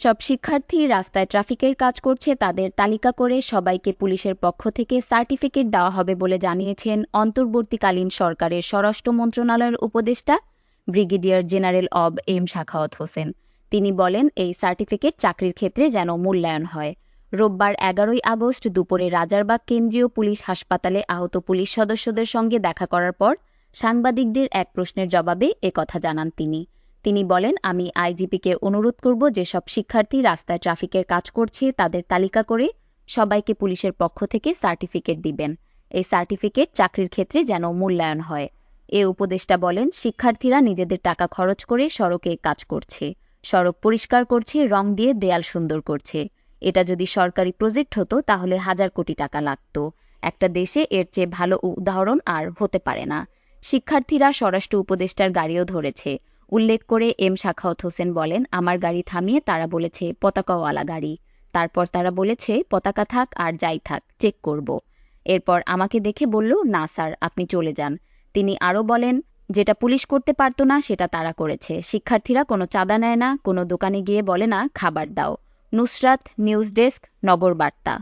সব শিক্ষার্থী রাস্তায় ট্রাফিকের কাজ করছে, তাদের তালিকা করে সবাইকে পুলিশের পক্ষ থেকে সার্টিফিকেট দেওয়া হবে বলে জানিয়েছেন অন্তর্বর্তীকালীন সরকারের স্বরাষ্ট্র মন্ত্রণালয়ের উপদেষ্টা ব্রিগেডিয়ার জেনারেল অব এম শাখাওয়াত হোসেন। তিনি বলেন, এই সার্টিফিকেট চাকরির ক্ষেত্রে যেন মূল্যায়ন হয়। রোববার এগারোই আগস্ট দুপুরে রাজারবাগ কেন্দ্রীয় পুলিশ হাসপাতালে আহত পুলিশ সদস্যদের সঙ্গে দেখা করার পর সাংবাদিকদের এক প্রশ্নের জবাবে কথা জানান তিনি। তিনি বলেন, আমি আইজিপিকে অনুরোধ করব যেসব শিক্ষার্থী রাস্তায় ট্রাফিকের কাজ করছে, তাদের তালিকা করে সবাইকে পুলিশের পক্ষ থেকে সার্টিফিকেট দিবেন। এই সার্টিফিকেট চাকরির ক্ষেত্রে যেন মূল্যায়ন হয়। এ উপদেষ্টা বলেন, শিক্ষার্থীরা নিজেদের টাকা খরচ করে সড়কে কাজ করছে। সড়ক পরিষ্কার করছে, রং দিয়ে দেয়াল সুন্দর করছে। এটা যদি সরকারি প্রজেক্ট হতো, তাহলে হাজার কোটি টাকা লাগত। একটা দেশে এর চেয়ে ভালো উদাহরণ আর হতে পারে না। শিক্ষার্থীরা স্বরাষ্ট্র উপদেষ্টার গাড়িও ধরেছে। উল্লেখ করে এম শাখাওত হোসেন বলেন, আমার গাড়ি থামিয়ে তারা বলেছে, পতাকাওয়ালা গাড়ি। তারপর তারা বলেছে, পতাকা থাক আর যাই থাক, চেক করব। এরপর আমাকে দেখে বলল, না, স্যার, আপনি চলে যান। তিনি আরও বলেন, যেটা পুলিশ করতে পারত না, সেটা তারা করেছে। শিক্ষার্থীরা কোনো চাঁদা নেয় না, কোনো দোকানে গিয়ে বলে না, খাবার দাও। নুসরাত, নিউজ ডেস্ক, নগর বার্তা।